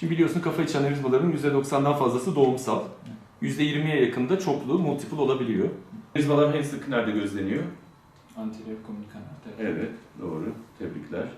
Şimdi biliyorsun kafa içi anevrizmaların %90'dan fazlası doğumsal. %20'ye yakında çoklu, multiple olabiliyor. Anevrizmalar en sık nerede gözleniyor? Anterior komünikaner. Evet, doğru. Tebrikler.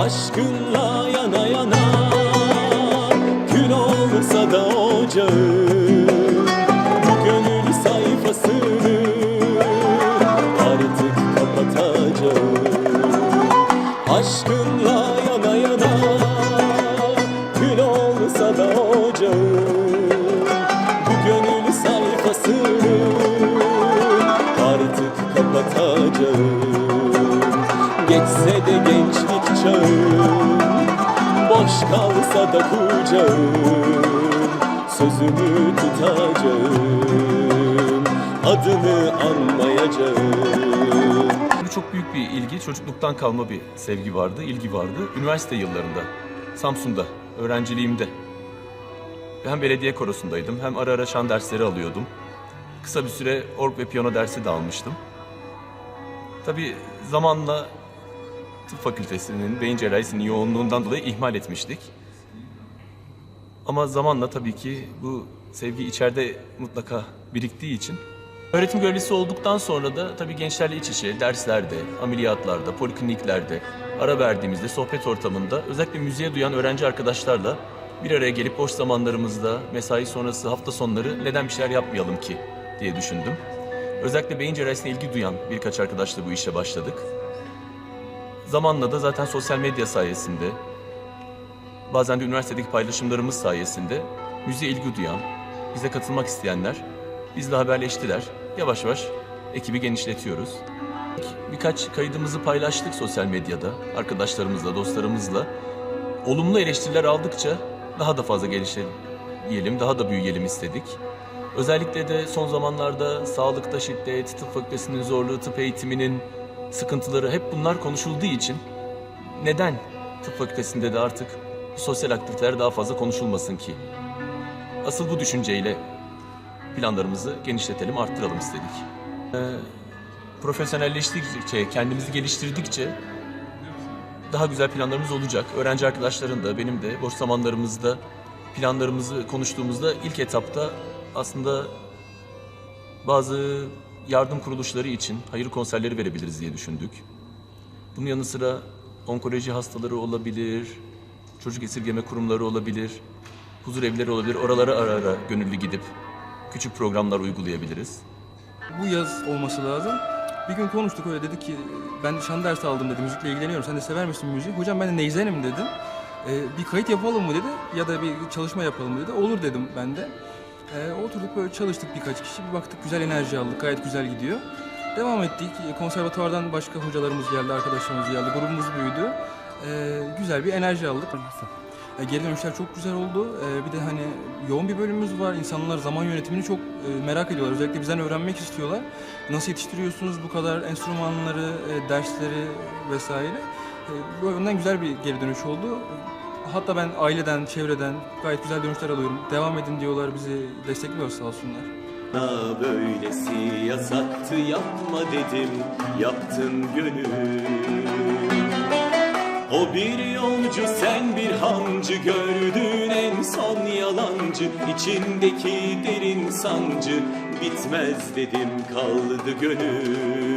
Aşkınla yana yana Kül olsa da ocağım Bu gönül sayfasını Artık kapatacağım Aşkınla kapatacağım Geçse de gençlik çağım Boş kalsa da kucağım Sözümü tutacağım Adını anmayacağım çok büyük bir ilgi, çocukluktan kalma bir sevgi vardı, ilgi vardı. Üniversite yıllarında, Samsun'da, öğrenciliğimde. Hem belediye korosundaydım, hem ara ara şan dersleri alıyordum. Kısa bir süre org ve piyano dersi de almıştım. Tabii zamanla tıp fakültesinin beyin cerrahisinin yoğunluğundan dolayı ihmal etmiştik. Ama zamanla tabii ki bu sevgi içeride mutlaka biriktiği için Öğretim görevlisi olduktan sonra da tabii gençlerle iç içe derslerde, ameliyatlarda, polikliniklerde, ara verdiğimizde sohbet ortamında özellikle müziğe duyan öğrenci arkadaşlarla bir araya gelip boş zamanlarımızda, mesai sonrası, hafta sonları neden bir şeyler yapmayalım ki diye düşündüm. Özellikle beyin cerrahisine ilgi duyan birkaç arkadaşla bu işe başladık. Zamanla da zaten sosyal medya sayesinde, bazen de üniversitedeki paylaşımlarımız sayesinde müziğe ilgi duyan, bize katılmak isteyenler bizle haberleştiler. Yavaş yavaş ekibi genişletiyoruz. Birkaç kaydımızı paylaştık sosyal medyada arkadaşlarımızla, dostlarımızla. Olumlu eleştiriler aldıkça daha da fazla gelişelim, daha da büyüyelim istedik. Özellikle de son zamanlarda sağlıkta şiddet, tıp fakültesinin zorluğu, tıp eğitiminin sıkıntıları hep bunlar konuşulduğu için neden tıp fakültesinde de artık sosyal aktiviteler daha fazla konuşulmasın ki? Asıl bu düşünceyle planlarımızı genişletelim, arttıralım istedik. Ee, profesyonelleştikçe, kendimizi geliştirdikçe daha güzel planlarımız olacak. Öğrenci arkadaşların da, benim de boş zamanlarımızda planlarımızı konuştuğumuzda ilk etapta aslında bazı yardım kuruluşları için hayır konserleri verebiliriz diye düşündük. Bunun yanı sıra onkoloji hastaları olabilir, çocuk esirgeme kurumları olabilir, huzur evleri olabilir. Oralara ara ara gönüllü gidip küçük programlar uygulayabiliriz. Bu yaz olması lazım. Bir gün konuştuk öyle dedik ki ben şan dersi aldım dedi müzikle ilgileniyorum sen de sever misin müziği? Hocam ben de neyzenim dedim. Ee, bir kayıt yapalım mı dedi ya da bir çalışma yapalım mı dedi. Olur dedim ben de. Ee, oturduk böyle çalıştık birkaç kişi bir baktık güzel enerji aldık gayet güzel gidiyor. Devam ettik. Konservatuvardan başka hocalarımız geldi, arkadaşlarımız geldi. Grubumuz büyüdü. Ee, güzel bir enerji aldık. E, Geri dönüşler çok güzel oldu. E, bir de hani yoğun bir bölümümüz var. İnsanlar zaman yönetimini çok e, merak ediyorlar. Özellikle bizden öğrenmek istiyorlar. Nasıl yetiştiriyorsunuz bu kadar enstrümanları, e, dersleri vesaire. E, Bu yönden güzel bir geri dönüş oldu. Hatta ben aileden, çevreden gayet güzel dönüşler alıyorum. Devam edin diyorlar, bizi destekliyor sağ olsunlar. Bana böylesi yasaktı yapma dedim Yaptın gönül O bir yolcu sen bir hancı Gördüğün en son yalancı içindeki derin sancı Bitmez dedim kaldı gönül